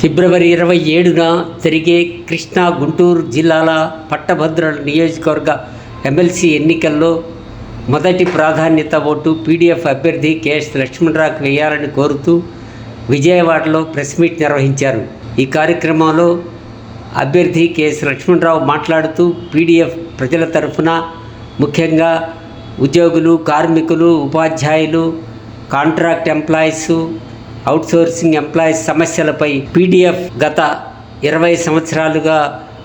ఫిబ్రవరి ఇరవై ఏడున జరిగే కృష్ణా గుంటూరు జిల్లాల పట్టభద్రుల నియోజకవర్గ ఎమ్మెల్సీ ఎన్నికల్లో మొదటి ప్రాధాన్యత ఓటు పీడీఎఫ్ అభ్యర్థి కెఎస్ లక్ష్మణరావుకు వేయాలని కోరుతూ విజయవాడలో ప్రెస్ మీట్ నిర్వహించారు. ఈ కార్యక్రమంలో అభ్యర్థి కెఎస్ లక్ష్మణరావు మాట్లాడుతూ పీడీఎఫ్ ప్రజల తరఫున ముఖ్యంగా ఉద్యోగులు కార్మికులు ఉపాధ్యాయులు కాంట్రాక్ట్ ఎంప్లాయీస్ అవుట్సోర్సింగ్ ఎంప్లాయీస్ సమస్యలపై పీడీఎఫ్ గత ఇరవై సంవత్సరాలుగా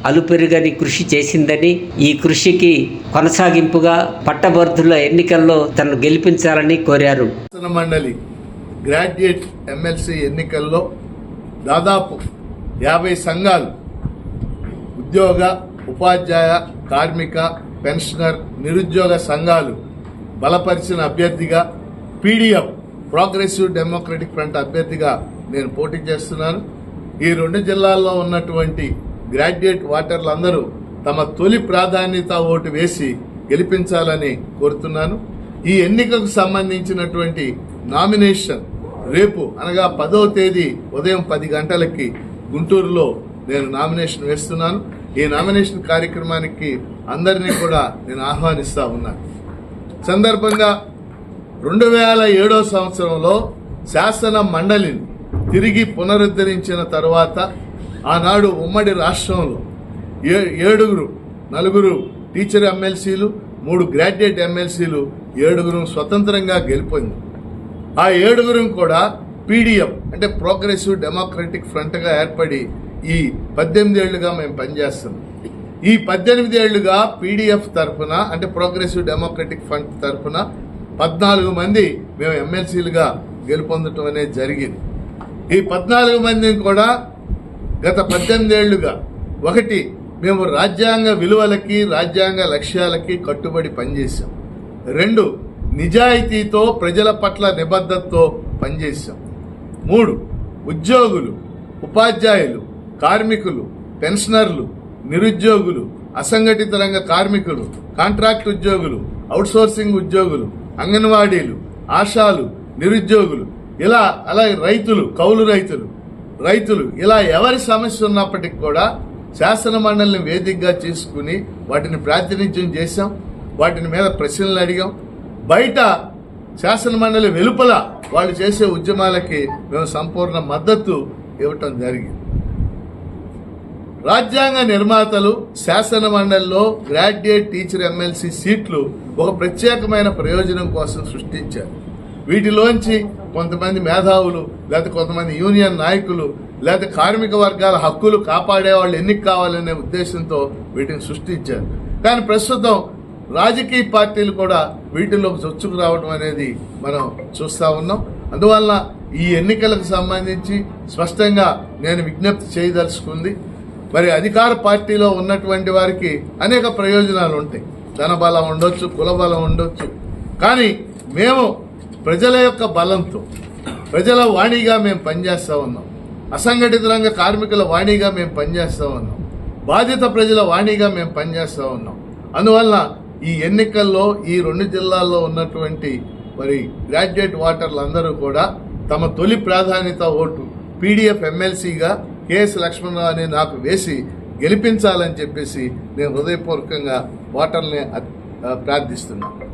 అలుపెరుగని కృషి చేసిందని ఈ కృషికి కొనసాగింపుగా పట్టభర్తుల ఎన్నికల్లో తనను గెలిపించాలని కోరారు. మండలి గ్రాడ్యుయేట్ ఎమ్మెల్సీ ఎన్నికల్లో దాదాపు యాభై సంఘాలు ఉద్యోగ ఉపాధ్యాయ కార్మిక పెన్షనర్ నిరుద్యోగ సంఘాలు బలపరిచిన అభ్యర్థిగా పీడిఎఫ్ ప్రోగ్రెసివ్ డెమోక్రటిక్ ఫ్రంట్ అభ్యర్థిగా నేను పోటీ చేస్తున్నాను. ఈ రెండు జిల్లాల్లో ఉన్నటువంటి గ్రాడ్యుయేట్ ఓటర్లందరూ తమ తొలి ప్రాధాన్యత ఓటు వేసి గెలిపించాలని కోరుతున్నాను. ఈ ఎన్నికకు సంబంధించినటువంటి నామినేషన్ రేపు అనగా పదో తేదీ ఉదయం పది గంటలకి గుంటూరులో నేను నామినేషన్ వేస్తున్నాను. ఈ నామినేషన్ కార్యక్రమానికి అందరినీ కూడా నేను ఆహ్వానిస్తా ఉన్నాను సందర్భంగా రెండు వేల ఏడో సంవత్సరంలో శాసన మండలిని తిరిగి పునరుద్ధరించిన తరువాత ఆనాడు ఉమ్మడి రాష్ట్రంలో ఏ ఏడుగురు నలుగురు టీచర్ ఎమ్మెల్సీలు మూడు గ్రాడ్యుయేట్ ఎమ్మెల్సీలు ఏడుగురు స్వతంత్రంగా గెలిపొంది ఆ ఏడుగురు కూడా పీడిఎం అంటే ప్రోగ్రెసివ్ డెమోక్రటిక్ ఫ్రంట్గా ఏర్పడి ఈ పద్దెనిమిది ఏళ్ళుగా మేము పనిచేస్తున్నాం. ఈ పద్దెనిమిది ఏళ్ళుగా పీడిఎఫ్ తరఫున అంటే ప్రోగ్రెసివ్ డెమోక్రటిక్ ఫ్రంట్ తరఫున పద్నాలుగు మంది మేము ఎమ్మెల్సీలుగా గెలుపొందటం అనేది జరిగింది. ఈ పద్నాలుగు మందిని కూడా గత పద్దెనిమిది ఏళ్ళుగా ఒకటి మేము రాజ్యాంగ విలువలకి రాజ్యాంగ లక్ష్యాలకి కట్టుబడి పనిచేశాం. రెండు నిజాయితీతో ప్రజల పట్ల నిబద్ధతతో పనిచేశాం. మూడు ఉద్యోగులు ఉపాధ్యాయులు కార్మికులు పెన్షనర్లు నిరుద్యోగులు అసంఘటిత రంగ కార్మికులు కాంట్రాక్ట్ ఉద్యోగులు అవుట్సోర్సింగ్ ఉద్యోగులు అంగన్వాడీలు ఆశాలు నిరుద్యోగులు ఇలా అలాగే రైతులు కౌలు రైతులు. రైతులు ఇలా ఎవరి సమస్య ఉన్నప్పటికీ కూడా శాసన మండలిని వేదికగా చేసుకుని వాటిని ప్రాతినిధ్యం చేశాం వాటిని మీద ప్రశ్నలు అడిగాం. బయట శాసన మండలి వెలుపల వాళ్ళు చేసే ఉద్యమాలకి మేము సంపూర్ణ మద్దతు ఇవ్వటం జరిగింది. రాజ్యాంగ నిర్మాతలు శాసన మండలిలో గ్రాడ్యుయేట్ టీచర్ ఎమ్మెల్సీ సీట్లు ఒక ప్రత్యేకమైన ప్రయోజనం కోసం సృష్టించారు. వీటిలోంచి కొంతమంది మేధావులు లేకపోతే కొంతమంది యూనియన్ నాయకులు లేకపోతే కార్మిక వర్గాల హక్కులు కాపాడే వాళ్ళు ఎన్నిక కావాలనే ఉద్దేశంతో వీటిని సృష్టించారు. కానీ ప్రస్తుతం రాజకీయ పార్టీలు కూడా వీటిలోకి చొచ్చుకు రావడం అనేది మనం చూస్తా ఉన్నాం. అందువల్ల ఈ ఎన్నికలకు సంబంధించి స్పష్టంగా నేను విజ్ఞప్తి చేయదలుచుకుంది. మరి అధికార పార్టీలో ఉన్నటువంటి వారికి అనేక ప్రయోజనాలు ఉంటాయి. ధనబలం ఉండొచ్చు కులబలం ఉండొచ్చు. కానీ మేము ప్రజల యొక్క బలంతో ప్రజల వాణిగా మేము పనిచేస్తూ ఉన్నాం. అసంఘటిత రంగ కార్మికుల వాణిగా మేము పనిచేస్తూ ఉన్నాం. బాధిత ప్రజల వాణిగా మేము పనిచేస్తూ ఉన్నాం. అందువల్ల ఈ ఎన్నికల్లో ఈ రెండు జిల్లాల్లో ఉన్నటువంటి మరి గ్రాడ్యుయేట్ ఓటర్లు అందరూ కూడా తమ తొలి ప్రాధాన్యత ఓటు పీడిఎఫ్ ఎమ్మెల్సీగా కేఎస్ లక్ష్మణరావు అని నాకు వేసి గెలిపించాలని చెప్పేసి నేను హృదయపూర్వకంగా ఓటర్ని ప్రార్థిస్తున్నాను